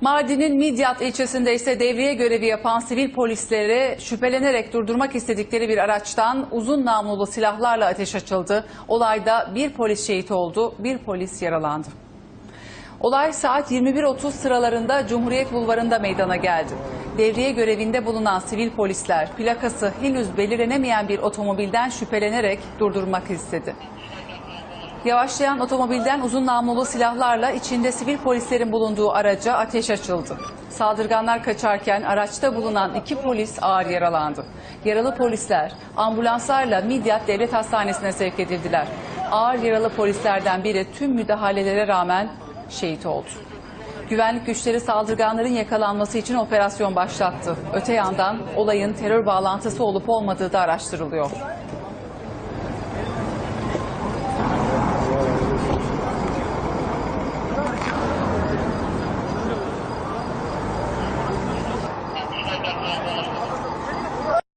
Mardin'in Midyat ilçesinde ise devriye görevi yapan sivil polisleri şüphelenerek durdurmak istedikleri bir araçtan uzun namlulu silahlarla ateş açıldı. Olayda bir polis şehit oldu, bir polis yaralandı. Olay saat 21.30 sıralarında Cumhuriyet Bulvarı'nda meydana geldi. Devriye görevinde bulunan sivil polisler plakası henüz belirlenemeyen bir otomobilden şüphelenerek durdurmak istedi. Yavaşlayan otomobilden uzun namlulu silahlarla içinde sivil polislerin bulunduğu araca ateş açıldı. Saldırganlar kaçarken araçta bulunan iki polis ağır yaralandı. Yaralı polisler ambulanslarla Midyat Devlet Hastanesi'ne sevk edildiler. Ağır yaralı polislerden biri tüm müdahalelere rağmen şehit oldu. Güvenlik güçleri saldırganların yakalanması için operasyon başlattı. Öte yandan olayın terör bağlantısı olup olmadığı da araştırılıyor.